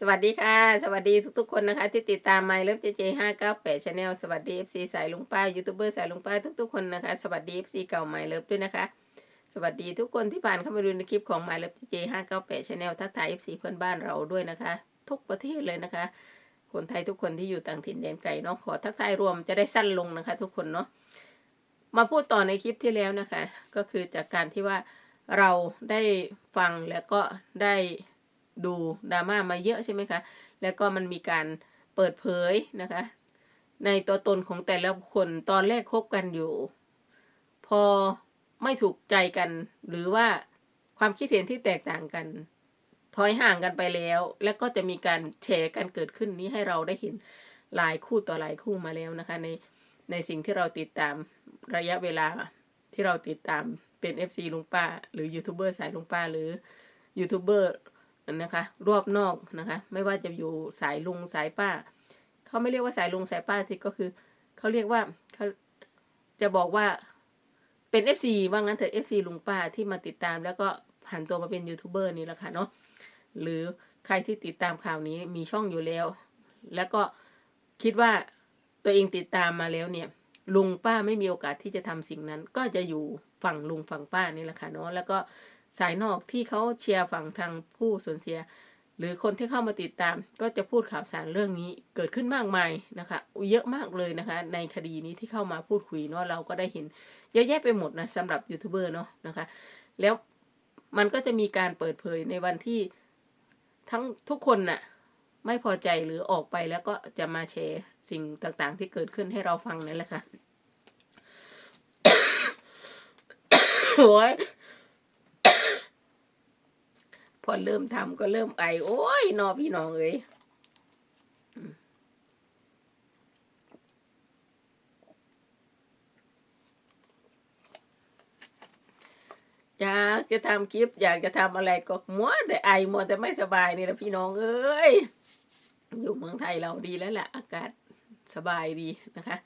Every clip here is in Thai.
สวัสดีค่ะ สวัสดีทุกๆคนนะคะ ที่ติดตาม My Love JJ 598 Channel สวัสดี FC สายลุงป้ายูทูบเบอร์สายลุงป้าทุกๆคนนะคะ สวัสดี FC เก่า My Love ด้วยนะคะ สวัสดีทุกคนที่ผ่านเข้ามาดูในคลิปของ My Love JJ 598 Channel ทักทาย FC เพื่อนบ้านเราด้วยนะคะ ทุกประเทศเลยนะคะ คนไทยทุกคนที่อยู่ต่างถิ่นแดนไกลเนาะขอทักทายรวมจะได้สั้นลงนะคะ ทุกคนเนาะมาพูดต่อในคลิปที่แล้วนะคะ ก็คือจากการที่ว่าเราได้ฟังแล้วก็ได้ ดูดราม่ามาเยอะใช่ไหมคะ แล้วก็มันมีการเปิดเผยนะคะ ในตัวตนของแต่ละคนตอนแรกคบกันอยู่ พอไม่ถูกใจกัน หรือว่าความคิดเห็นที่แตกต่างกัน ถอยห่างกันไปแล้ว แล้วก็จะมีการแชร์กันเกิดขึ้นนี้ให้เราได้เห็นหลายคู่ต่อหลายคู่มาแล้วนะคะ ในในสิ่งที่เราติดตามระยะเวลาที่เราติดตามเป็น FC ลุงป้า หรือยูทูบเบอร์สายลุงป้าหรือยูทูบเบอร์ นะคะ รอบนอกนะคะ ไม่ว่าจะอยู่สายลุงสายป้าเขาไม่เรียกว่าสายลุงสายป้าที่ก็คือเขาเรียกว่าเขาจะบอกว่าเป็น FC ว่างั้นเถอะ FC ลุงป้าที่มาติดตาม แล้วก็ผ่านตัวมาเป็นยูทูบเบอร์นี่แหละค่ะเนาะหรือใครที่ติดตามข่าวนี้มีช่องอยู่แล้ว แล้วก็คิดว่าตัวเองติดตามมาแล้วเนี่ย ลุงป้าไม่มีโอกาสที่จะทำสิ่งนั้น ก็จะอยู่ฝั่งลุงฝั่งป้านี่แหละค่ะเนาะแล้วก็ สายนอกที่เขาเชียร์ฝั่งทางผู้สูญเสีย หรือคนที่เข้ามาติดตาม ก็จะพูดข่าวสารเรื่องนี้เกิดขึ้นมากมายนะคะเยอะมากเลยนะคะ ในคดีนี้ที่เข้ามาพูดคุยเนาะเราก็ได้เห็นเยอะแยะไปหมดนะสำหรับยูทูบเบอร์เนาะนะคะ แล้วมันก็จะมีการเปิดเผยในวันที่ทั้งทุกคนน่ะไม่พอใจหรือออกไปแล้วก็จะมาแชร์สิ่งต่างๆ ที่เกิดขึ้นให้เราฟังนั่นแหละค่ะโอ้ย อเริ่มทำก็เริ่มไอ โอ้ยนอพี่น้องเอ้ยอืมอยากจะทำคลิป อยากจะทำอะไรก็มัวแต่ไอมัวแต่ไม่สบายนี่แหละพี่น้องเอ้ยอยู่เมืองไทยเราดีแล้วแหละอากาศสบายดีนะคะ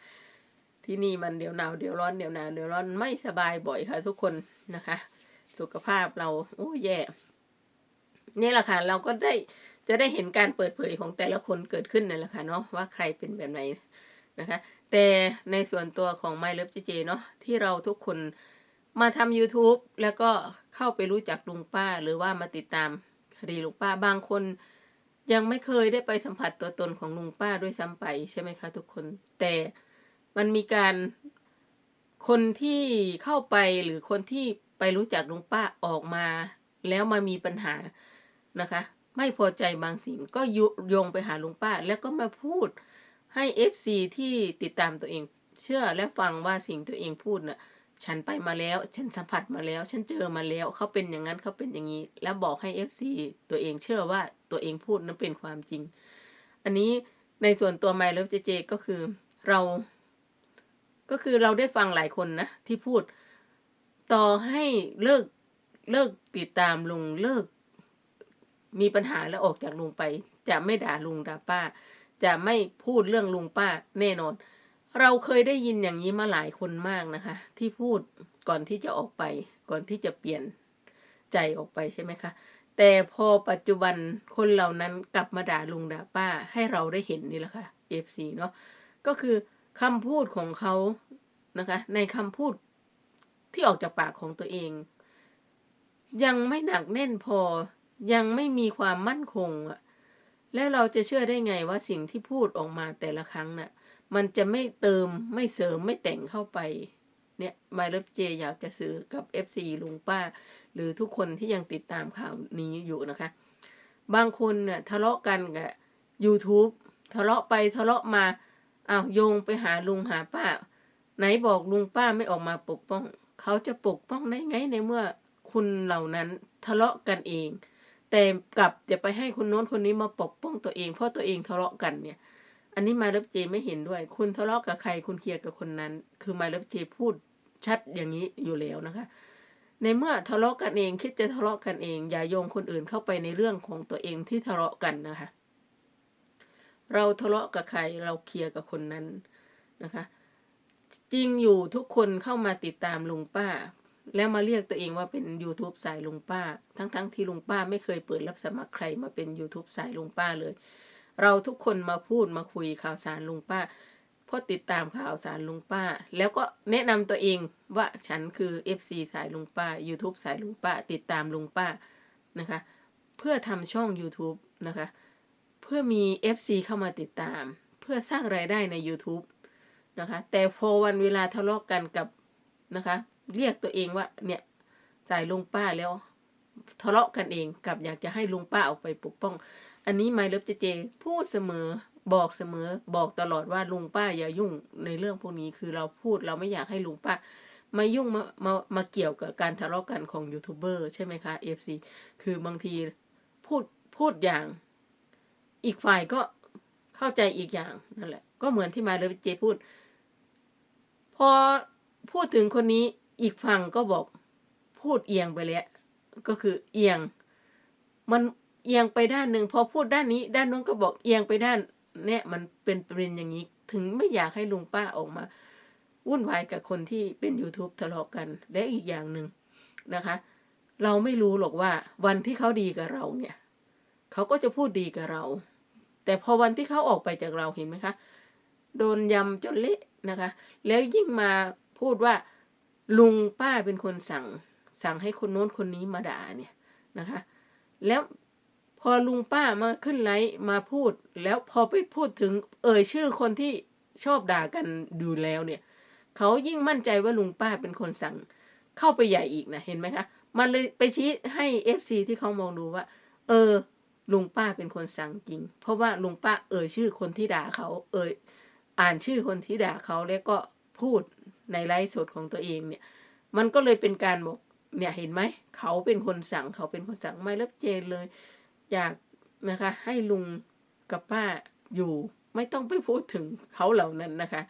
ที่นี่มันเดี๋ยวหนาวเดี๋ยวร้อนเดี๋ยวหนาวเดี๋ยวร้อนไม่สบายบ่อยค่ะ ทุกคนนะคะ สุขภาพเราโอ้แย่ นี่แหละค่ะเราก็ได้จะได้เห็นการเปิดเผยของแต่ละคนเกิดขึ้นนั่นแหละค่ะเนาะว่าใครเป็นแบบไหนนะคะ แต่ในส่วนตัวของ My Love JJ เนาะที่เราทุกคนมาทำ YouTube แล้วก็เข้าไปรู้จักลุงป้าหรือว่ามาติดตามคดีลุงป้าบางคนยังไม่เคยได้ไปสัมผัสตัวตนของลุงป้าด้วยซ้ำไปใช่ไหมคะทุกคน แต่มันมีการคนที่เข้าไปหรือคนที่ไปรู้จักลุงป้าออกมา แล้วมามีปัญหา นะคะ ไม่พอใจบางสิ่งก็ยุโยงไปหาลุงป้า แล้วก็มาพูดให้ FC ที่ติดตามตัวเอง เชื่อและฟังว่าสิ่งตัวเองพูดน่ะฉันไปมาแล้ว ฉันสัมผัสมาแล้ว ฉันเจอมาแล้ว เขาเป็นอย่างนั้น เขาเป็นอย่างนี้ แล้วบอกให้ FC ตัวเองเชื่อว่าตัวเองพูดนั้นเป็นความจริง อันนี้ในส่วนตัว My Love JJ ก็คือเรา ก็คือเราได้ฟังหลายคนนะที่พูด ต่อให้เลิกเลิกติดตามลุงเลิก มีปัญหาแล้วออกจากลุงไป จะไม่ด่าลุงด่าป้า จะไม่พูดเรื่องลุงป้าแน่นอน เราเคยได้ยินอย่างนี้มาหลายคนมากนะคะ ที่พูดก่อนที่จะออกไป ก่อนที่จะเปลี่ยนใจออกไปใช่ไหมคะ แต่พอปัจจุบันคนเหล่านั้นกลับมาด่าลุงด่าป้า ให้เราได้เห็นนี่แหละค่ะ FC เนาะก็คือคำพูดของเขานะคะ ในคำพูดที่ออกจากปากของตัวเอง ยังไม่หนักแน่นพอ ยังไม่มีความมั่นคงอะแล้วเราจะเชื่อได้ไงว่าสิ่งที่พูดออกมาแต่ละครั้งน่ะ มันจะไม่เติมไม่เสริมไม่แต่งเข้าไป เนี่ยมาเลิฟเจอยากจะซื้อกับ FC ลุงป้า หรือทุกคนที่ยังติดตามข่าวนี้อยู่นะคะ บางคนนี่ยทะเลาะกันกับ YouTube ทะเลาะไปทะเลาะมาอ้าวโยงไปหาลุงหาป้า ไหนบอกลุงป้าไม่ออกมาปกป้อง เขาจะปกป้องได้ไงในเมื่อคุณเหล่านั้นทะเลาะกันเอง แต่กลับจะไปให้คนโน้นคนนี้มาปกป้องตัวเองเพราะตัวเองทะเลาะกันเนี่ย อันนี้มาเลิฟเจไม่เห็นด้วย คุณทะเลาะกับใครคุณเคลียร์กับคนนั้น คือมาเลิฟเจพูดชัดอย่างนี้อยู่แล้วนะคะ ในเมื่อทะเลาะกันเองคิดจะทะเลาะกันเอง อย่าโยงคนอื่นเข้าไปในเรื่องของตัวเองที่ทะเลาะกันนะคะ เราทะเลาะกับใครเราเคลียร์กับคนนั้นนะคะจริงอยู่ทุกคนเข้ามาติดตามลุงป้า แล้วมาเรียกตัวเองว่าเป็น YouTube สายลุงป้า ทั้งๆทที่ลุงป้าไม่เคยเปิดรับสมัครใครมาเป็น YouTube สายลุงป้าเลย เราทุกคนมาพูดมาคุยข่าวสารลุงป้าเพราะติดตามข่าวสารลุงป้า แล้วก็แนะนำตัวเองว่าฉันคือ FC สายลุงป้า YouTube สายลุงป้า ติดตามลุงป้านะคะ เพื่อทำช่อง YouTube นะคะ เพื่อมี FC เข้ามาติดตาม เพื่อสร้างรายได้ใน YouTube นะคะ แต่พอวันเวลาทะเลาะกันกับนะคะ เรียกตัวเองว่า เนี่ยสายลุงป้าแล้ว ทะเลาะกันเองกับอยากจะให้ลุงป้าออกไปปกป้อง อันนี้ไมเลิฟเจเจ พูดเสมอบอกเสมอบอกตลอดว่าลุงป้าอย่ายุ่งในเรื่องพวกนี้คือเราพูดเราไม่อยากให้ลุงป้ามายุ่งมามามาเกี่ยวกับการทะเลาะกันของยูทูบเบอร์ใช่ไหมคะเอฟซีคือบางทีพูดพูดอย่าง อีกฝ่ายก็เข้าใจอีกอย่างนั่นแหละ ก็เหมือนที่มาเลิฟเจพูด พอพูดถึงคนนี้ อีกฝั่งก็บอกพูดเอียงไปแล้วก็คือเอียง มันเอียงไปด้านหนึ่งพอพูดด้านนี้ ด้านนู้นก็บอกเอียงไปด้าน เนี่ยมันเป็นประเด็นอย่างนี้ ถึงไม่อยากให้ลุงป้าออกมา วุ่นวายกับคนที่เป็น YouTube ทะเลาะกัน และอีกอย่างหนึ่งนะคะ เราไม่รู้หรอกว่าวันที่เขาดีกับเราเนี่ยเขาก็จะพูดดีกับเรา แต่พอวันที่เขาออกไปจากเราเห็นไหมคะ โดนยำจนเละนะคะ แล้วยิ่งมาพูดว่า ลุงป้าเป็นคนสั่ง สั่งให้คนโน้นคนนี้มาด่าเนี่ยนะคะ แล้วพอลุงป้ามาขึ้นไลฟ์มาพูด แล้วพอไปพูดถึงเอ่ยชื่อคนที่ชอบด่ากันดูแล้วเนี่ย เขายิ่งมั่นใจว่าลุงป้าเป็นคนสั่งเข้าไปใหญ่อีกนะเห็นไหมคะ มันเลยไปชี้ให้เอฟซีที่เขามองดูว่า เออลุงป้าเป็นคนสั่งจริง เพราะว่าลุงป้าเอ่ยชื่อคนที่ด่าเขา เอ่ยอ่านชื่อคนที่ด่าเขาแล้วก็พูด ในไลฟ์สดของตัวเองเนี่ย มันก็เลยเป็นการบอกเนี่ยเห็นไหม เขาเป็นคนสั่งเขาเป็นคนสั่งไม่รับเจนเลย อยากนะคะ ให้ลุงกับป้าอยู่ไม่ต้องไปพูดถึงเขาเหล่านั้นนะคะ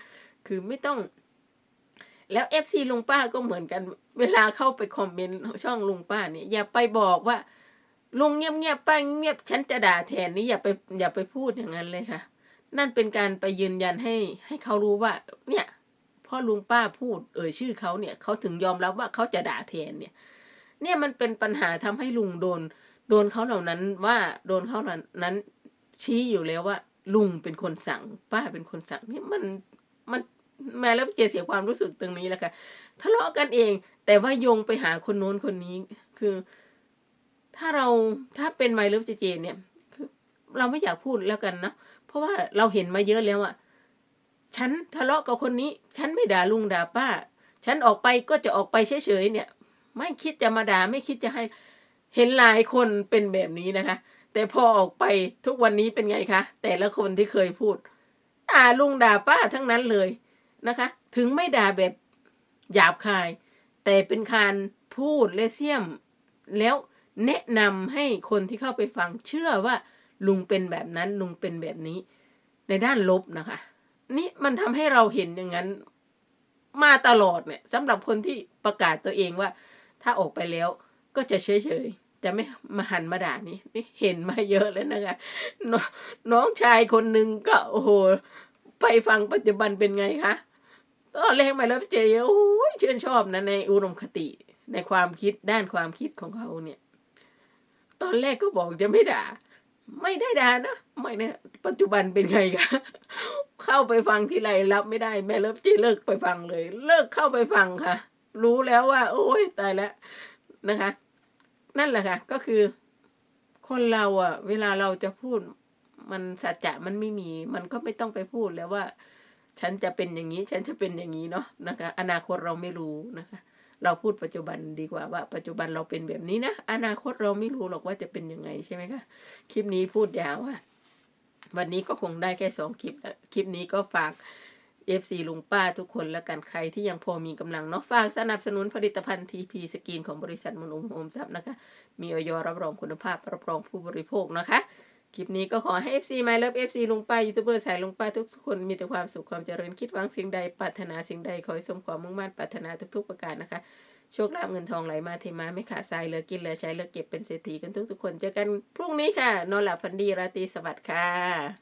คือไม่ต้อง แล้วเอฟซีลุงป้าก็เหมือนกัน เวลาเข้าไปคอมเมนต์ช่องลุงป้าเนี่ย อย่าไปบอกว่าลุงเงียบเงียบป้าเงียบฉันจะด่าแทนนี่อย่าไปอย่าไปพูดอย่างนั้นเลยค่ะ นั่นเป็นการไปยืนยันให้ให้เขารู้ว่า เนี่ย พ่อลุงป้าพูดเอ่ยชื่อเขาเนี่ยเขาถึงยอมรับว่าเขาจะด่าแทนเนี่ย เนี่ยมันเป็นปัญหาทำให้ลุงโดน โดนเขาเหล่านั้นว่าโดนเขาเหล่านั้น ชี้อยู่แล้วว่า ลุงเป็นคนสั่ง ป้าเป็นคนสั่งเนี่ยมันมันแม่แล้วเจเสียความรู้สึกตรงนี้แหละค่ะทะเลาะกันเอง แต่ว่าโยงไปหาคนโน้นคนนี้คือ ถ้าเราถ้าเป็นไมเลิฟเจเจเนี่ยคือเราไม่อยากพูดแล้วกันนะเพราะว่าเราเห็นมาเยอะแล้วอะ ฉันทะเลาะกับคนนี้ ฉันไม่ด่าลุงด่าป้า ฉันออกไปก็จะออกไปเฉยๆเนี่ย ไม่คิดจะมาด่าไม่คิดจะให้เห็นหลายคนเป็นแบบนี้นะคะ แต่พอออกไปทุกวันนี้เป็นไงคะ แต่ละคนที่เคยพูดด่าลุงด่าป้าทั้งนั้นเลยนะคะ ถึงไม่ด่าแบบหยาบคาย แต่เป็นการพูดและเสี่ยม แล้วแนะนำให้คนที่เข้าไปฟังเชื่อว่าลุงเป็นแบบนั้นลุงเป็นแบบนี้ ในด้านลบนะคะ นี่มันทำให้เราเห็นอย่างนั้น มาตลอดเนี่ยสำหรับคนที่ประกาศตัวเองว่า ถ้าออกไปแล้วก็จะเฉยๆจะไม่มาหันมาด่านี่นี่เห็นมาเยอะแล้วนะคะนน้องชายคนหนึ่งก็โอ้โหไปฟังปัจจุบันเป็นไงคะตอนแรกมาแล้วเจโอ้ยชื่นชอบนะในอุดมคติในความคิดด้านความคิดของเขาเนี่ย ตอนแรกก็บอกจะไม่ด่า ไม่ได้ด่านะไม่เนี่ยปัจจุบันเป็นไงคะเข้าไปฟังทีไรรับไม่ได้แม่เลิฟเจเลิกไปฟังเลย เลิกเข้าไปฟังค่ะ รู้แล้วว่า โอ้ยตายแล้วนะคะ นั่นแหละค่ะ ก็คือ คนเราอะ เวลาเราจะพูด มันสัจจะมันไม่มี มันก็ไม่ต้องไปพูดแล้วว่า ฉันจะเป็นอย่างนี้ ฉันจะเป็นอย่างนี้เนาะนะคะ อนาคตเราไม่รู้นะคะ เราพูดปัจจุบันดีกว่าว่า ปัจจุบันเราเป็นแบบนี้นะอนาคตเราไม่รู้หรอกว่าจะเป็นยังไงใช่ไหมคะคลิปนี้พูดยาวอะวันนี้ก็คงได้แค่สองคลิปคลิปนี้ก็ฝาก FC ลุงป้าทุกคนแล้วกันใครที่ยังพอมีกำลังเนาะฝากสนับสนุนผลิตภัณฑ์ TP สกินของบริษัทมนุมโฮมซับนะคะ มีออยรับรองคุณภาพรับรองผู้บริโภคนะคะ คลิปนี้ก็ขอให้ FC My Love FC ลุงป้ายูทูบเบอร์สายลุงป้าทุกคนมีแต่ความสุขความเจริญคิดหวังสิ่งใดปรารถนาสิ่งใดขอให้สมความมุ่งมั่นปรารถนาทุกๆประการนะคะ โชคลาภเงินทองไหลมาเทมาไม่ขาดสายเหลือกินเหลือใช้เหลือเก็บเป็นเศรษฐีกันทุกๆคนเจอกันพรุ่งนี้ค่ะ นอนหลับฝันดีราตรีสวัสดิ์ค่ะ